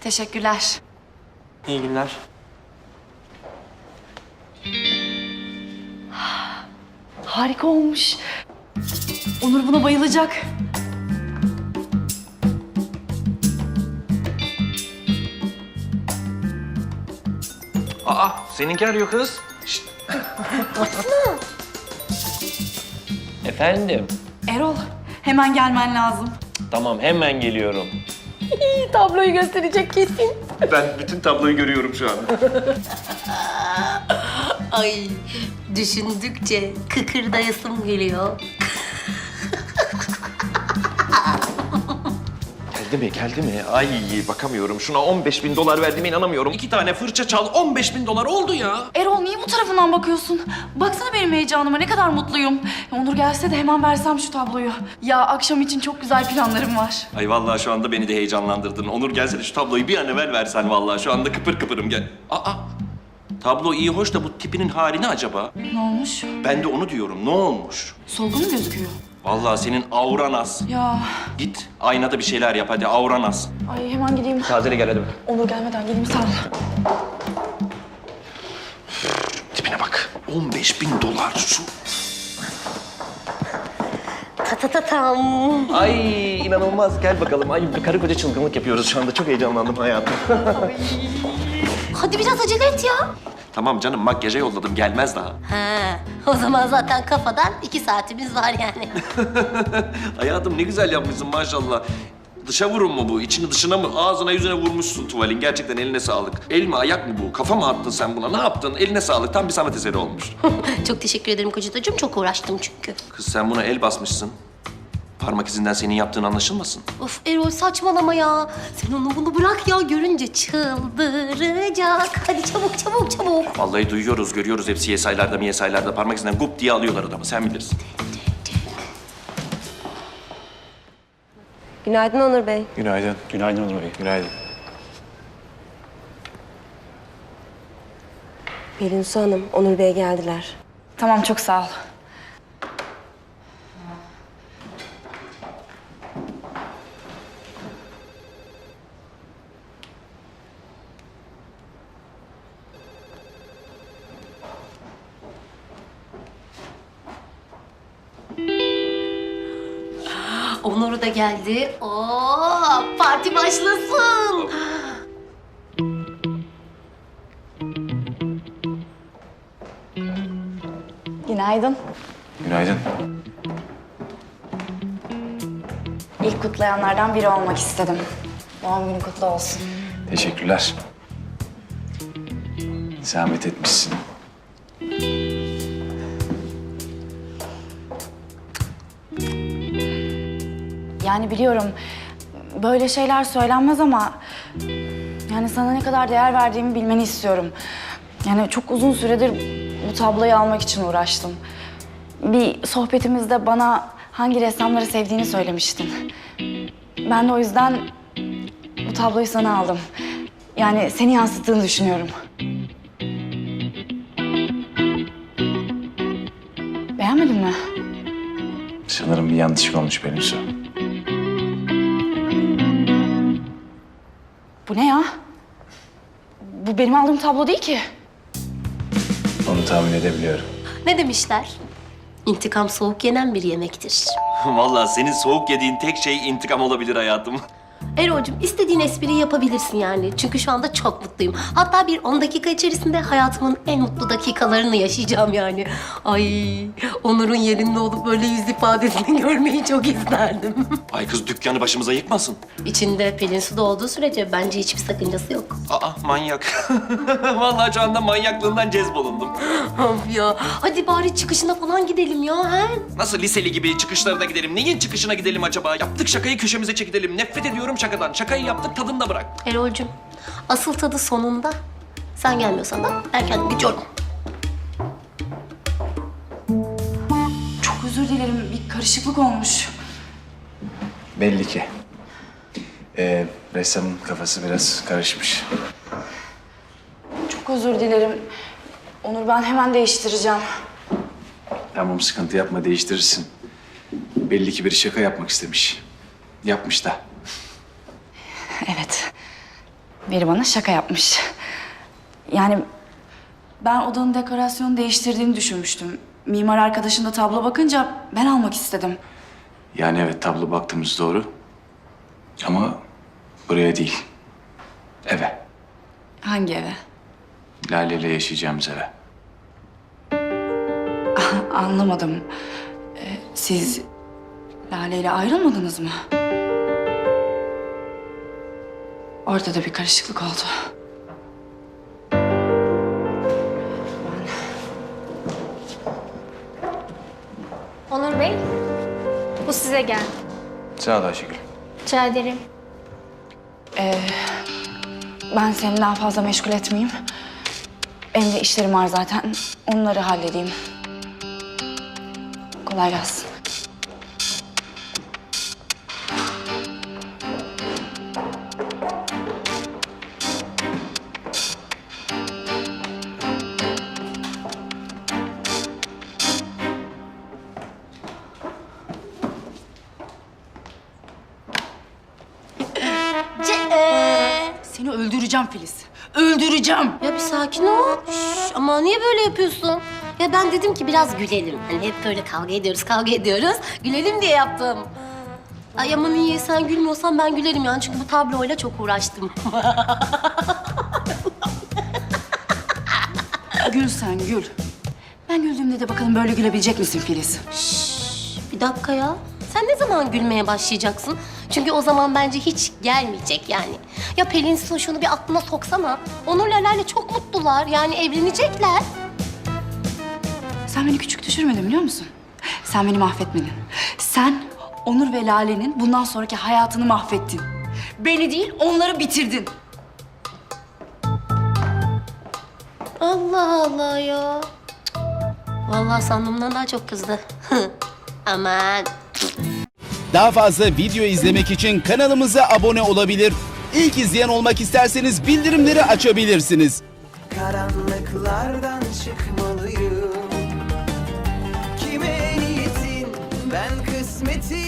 Teşekkürler. İyi günler. Harika olmuş. Onur buna bayılacak. Aa, seninki arıyor kız. Şşt. Efendim? Erol, hemen gelmen lazım. Tamam, hemen geliyorum. Tabloyu gösterecek kesin. Ben bütün tabloyu görüyorum şu an. Ay düşündükçe kıkırdayasım geliyor. Geldi mi, geldi mi? Ay bakamıyorum. Şuna 15 bin dolar verdiğime inanamıyorum. İki tane fırça çal, 15 bin dolar oldu ya. Erol niye bu tarafından bakıyorsun? Baksana benim heyecanıma ne kadar mutluyum. Onur gelse de hemen versem şu tabloyu. Ya akşam için çok güzel planlarım var. Ay vallahi şu anda beni de heyecanlandırdın. Onur gelse de şu tabloyu bir an evvel versen vallahi. Şu anda kıpır kıpırım gel. Aa, tablo iyi hoş da bu tipinin hali ne acaba? Ne olmuş? Ben de onu diyorum. Ne olmuş? Solgun mu gözüküyor? Vallahi senin auran az. Ya Git aynada bir şeyler yap hadi auran az. ay hemen gideyim. Tazele gel hadi. Onur gelmeden geleyim sağ ol. Tipine bak. 15 bin dolar şu. Ta ta ta tam. Ay inanılmaz. Gel bakalım. Ay bir karı koca çılgınlık yapıyoruz şu anda. Çok heyecanlandım hayatım. Hadi biraz acele et ya. Tamam canım makyaja yolladım. Gelmez daha. Ha, o zaman zaten kafadan iki saatimiz var yani. hayatım ne güzel yapmışsın maşallah. Dışa vurun mu bu? İçini dışına mı? Ağzına yüzüne vurmuşsun tuvalin. Gerçekten eline sağlık. El mi ayak mı bu? Kafa mı attın sen buna? Ne yaptın? Eline sağlık. Tam bir sanat eseri olmuş. çok teşekkür ederim kocacığım. Çok uğraştım çünkü. Kız sen buna el basmışsın. Parmak izinden senin yaptığın anlaşılmasın. Of Erol saçmalama ya. Sen onu bunu bırak ya. Görünce çıldıracak. Hadi çabuk çabuk çabuk. Vallahi duyuyoruz, görüyoruz hepsi yesaylarda mi yesaylarda parmak izinden gup diye alıyorlar adamı. Sen bilirsin. Günaydın Onur Bey. Günaydın. Günaydın Onur Bey. Günaydın. Pelin Su Hanım, Onur Bey geldiler. Tamam çok sağ ol. Onur da geldi. Oo, parti başlasın. Günaydın. Günaydın. İlk kutlayanlardan biri olmak istedim. Doğum günü kutlu olsun. Teşekkürler. Zahmet etmişsin. Yani biliyorum böyle şeyler söylenmez ama yani sana ne kadar değer verdiğimi bilmeni istiyorum. Yani çok uzun süredir bu tabloyu almak için uğraştım. Bir sohbetimizde bana hangi ressamları sevdiğini söylemiştin. Ben de o yüzden bu tabloyu sana aldım. Yani seni yansıttığını düşünüyorum. Beğenmedin mi? Sanırım bir yanlışlık olmuş benim su. Bu ne ya? Bu benim aldığım tablo değil ki. Onu tahmin edebiliyorum. Ne demişler? İntikam soğuk yenen bir yemektir. Vallahi senin soğuk yediğin tek şey intikam olabilir hayatım. Erol'cum istediğin espriyi yapabilirsin yani. Çünkü şu anda çok mutluyum. Hatta bir 10 dakika içerisinde hayatımın en mutlu dakikalarını yaşayacağım yani. Ay Onur'un yerinde olup böyle yüz ifadesini görmeyi çok isterdim. Ay kız dükkanı başımıza yıkmasın. İçinde Pelin Su da olduğu sürece bence hiçbir sakıncası yok. Aa manyak. Vallahi şu anda manyaklığından cezbolundum. Of ya. Hadi bari çıkışına falan gidelim ya. He? Nasıl liseli gibi çıkışlarına gidelim? Neyin çıkışına gidelim acaba? Yaptık şakayı köşemize çekilelim. Nefret ediyorum şakadan. Şakayı yaptık tadını da bırak. Erol'cum asıl tadı sonunda. Sen gelmiyorsan da kendim gidiyorum. Çok özür dilerim. Bir karışıklık olmuş. Belli ki. Ee, ressamın kafası biraz karışmış. Çok özür dilerim. Onur ben hemen değiştireceğim. Tamam sıkıntı yapma değiştirirsin. Belli ki bir şaka yapmak istemiş. Yapmış da. Evet. Biri bana şaka yapmış. Yani ben odanın dekorasyonu değiştirdiğini düşünmüştüm. Mimar arkadaşın da tablo bakınca ben almak istedim. Yani evet tablo baktığımız doğru. Ama buraya değil. Eve. Hangi eve? Lale ile yaşayacağımız eve. Anlamadım. Ee, siz Lale ile ayrılmadınız mı? Ortada bir karışıklık oldu. Onur Bey, bu size geldi. Sağ ol Ayşegül. Rica ederim. Ben seni daha fazla meşgul etmeyeyim. Benim de işlerim var zaten. Onları halledeyim. Kolay gelsin. Öldüreceğim Filiz. Öldüreceğim. Ya bir sakin ol. Şş, ama niye böyle yapıyorsun? Ya ben dedim ki biraz gülelim. Hani hep böyle kavga ediyoruz, kavga ediyoruz. Gülelim diye yaptım. Ay ama niye sen gülmüyorsan ben gülerim yani. Çünkü bu tabloyla çok uğraştım. Gül sen gül. Ben güldüğümde de bakalım böyle gülebilecek misin Filiz? bir dakika ya. Sen ne zaman gülmeye başlayacaksın? Çünkü o zaman bence hiç gelmeyecek yani. Ya Pelin Su şunu bir aklına soksana. Onur'la Lale çok mutlular. Yani evlenecekler. Sen beni küçük düşürmedin biliyor musun? Sen beni mahvetmedin. Sen Onur ve Lale'nin bundan sonraki hayatını mahvettin. Beni değil, onları bitirdin. Allah Allah ya. Vallahi sandığımdan daha çok kızdı. Aman. Daha fazla video izlemek için kanalımıza abone olabilir. İlk izleyen olmak isterseniz bildirimleri açabilirsiniz. karanlıklardan çıkmalıyım. Kime niyetin? Ben kısmetin